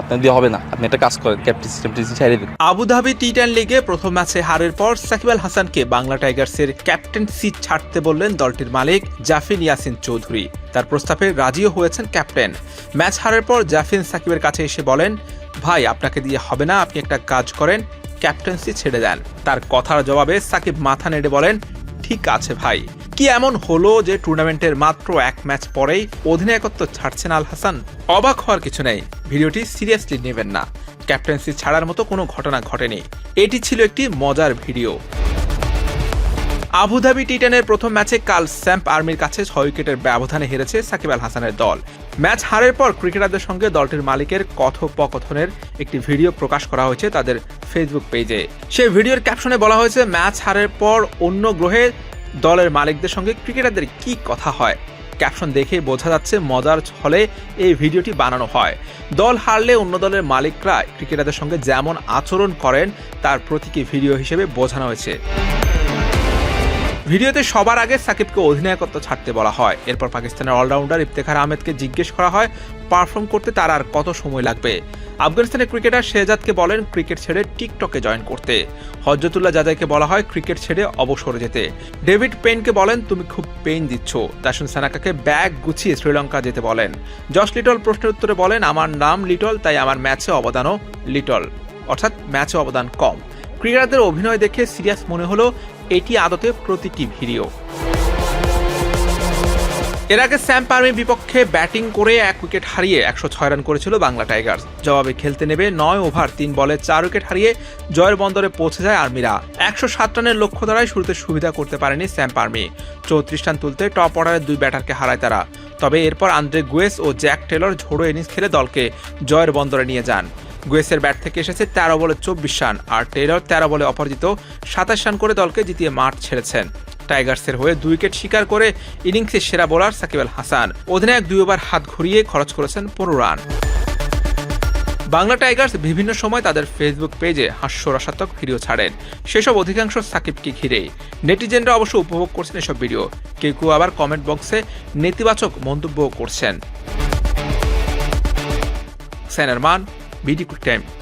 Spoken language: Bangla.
আপনার দিয়ে হবে না। আপনি একটা কাজ করেন ক্যাপ্টেন্সি ট্যাপ্টেন্সি ছেড়ে দিন। আবুধাবি টি টেন লিগে প্রথম ম্যাচে হারের পর সাকিব আল হাসানকে বাংলা টাইগার্সের ক্যাপ্টেন্সি ছাড়তে বললেন দলটির মালিক জাফিন ইয়াসিন চৌধুরী। তার প্রস্তাবে রাজিও হয়েছেন ক্যাপ্টেন ম্যাচ হারের পর জাফিন সাকিবের কাছে এসে বলেন, ভাই, আপনাকে দিয়ে হবে না, আপনি একটা কাজ করেন ক্যাপ্টেন্সি ছেড়ে দেন। তার কথার জবাবে সাকিব মাথা নেড়ে বলেন, ঠিক আছে ভাই। কি এমন হলো যে টুর্নামেন্টের মাত্র এক ম্যাচ পরেই অধিনায়কত্ব ছাড়ছেন আল হাসান? অবাক হওয়ার কিছু নেই। ভিডিওটি সিরিয়াসলি নেবেন না। ক্যাপ্টেন্সি ছাড়ার মতো কোনো ঘটনা ঘটেনি। এটি ছিল একটি মজার ভিডিও। আবুধাবি টি টেনের প্রথম ম্যাচে কাল স্যাম্প আর্মির কাছে ছয় উইকেটের ব্যবধানে হেরেছে সাকিব আল হাসানের দল। ম্যাচ হারের পর ক্রিকেটারদের সঙ্গে দলটির মালিকের কথোপকথনের একটি ভিডিও প্রকাশ করা হয়েছে তাদের ফেসবুক পেজে। সেই ভিডিওর ক্যাপশনে বলা হয়েছে, ম্যাচ হারের পর অন্য গ্রহে দলের মালিকদের সঙ্গে ক্রিকেটারদের কি কথা হয়? ক্যাপশন দেখে বোঝা যাচ্ছে মজার ছলে এই ভিডিওটি বানানো হয়। দল হারলে অন্য দলের মালিকরা ক্রিকেটারদের সঙ্গে যেমন আচরণ করেন, তার প্রতীকী ভিডিও হিসেবে বোঝানো হয়েছে। ভিডিওতে সবার আগে সাকিবকে অধিনায়কত্ব ছাড়তে বলা হয়। এরপর পাকিস্তানের অলরাউন্ডার ইফতেখার আহমেদকে জিজ্ঞেস করা হয়, পারফর্ম করতে তার আর কত সময় লাগবে? আফগানিস্তানের ক্রিকেটার শেহজাদকে বলেন, ক্রিকেট ছেড়ে টিকটকে জয়েন করতে। হজরতুল্লাহ জাদাইকে বলা হয়, ক্রিকেট ছেড়ে অবসরে যেতে। ডেভিড পেনকে বলেন, তুমি খুব পেইন দিচ্ছ। দাসুন সানাকাকে, ব্যাগ গুছিয়ে শ্রীলঙ্কা যেতে বলেন। জশ লিটল প্রশ্নের উত্তরে বলেন, আমার নাম লিটল, তাই আমার ম্যাচে অবদানও লিটল। অর্থাৎ ম্যাচে অবদান কম। ক্রিকেটারদের অভিনয় দেখে সিরিয়াস মনে হলো এটি আদতে প্রতীকী ভিডিও। এর আগে স্যাম পার্মির বিপক্ষে ব্যাটিং করে এক উইকেট হারিয়ে একশো ছয় রান করেছিল বাংলা টাইগার্স। জবাবে খেলতে নেবে নয় ওভার, তিন বলে চার উইকেট হারিয়ে জয়ের বন্দরে পৌঁছে যায় আর্মিরা। একশো সাত রানের লক্ষ্য দ্বারাই শুরুতে সুবিধা করতে পারেনি স্যাম পার্মি। চৌত্রিশ রান তুলতে টপ অর্ডারের দুই ব্যাটারকে হারায় তারা। তবে এরপর আন্দ্রে গুয়েস ও জ্যাক টেলর ঝোড়ো ইনিংস খেলে দলকে জয়ের বন্দরে নিয়ে যান। গুয়েসের ব্যাট থেকে এসেছে তেরো বলে চব্বিশ রান, আর টেলর তেরো বলে অপরাজিত সাতাশ রান করে দলকে জিতিয়ে মাঠ ছেড়েছেন। টাইগার্সের হয়ে দুই উইকেট শিকার করে ইনিংসের সেরা বোলার সাকিব আল হাসান। অধিনায়ক দুই ওভার হাত ঘুরিয়ে খরচ করেছেন পনেরো রান। বাংলা টাইগার্স বিভিন্ন সময় তাদের ফেসবুক পেজে হাস্যরসাত্মক ভিডিও ছাড়েন। সেসব অধিকাংশ সাকিবকে ঘিরে নেটিজেনরা অবশ্য উপভোগ করছেন এসব ভিডিও। কেউ কেউ আবার কমেন্ট বক্সে নেতিবাচক মন্তব্য করছেন। সেনার Vedi col tempo.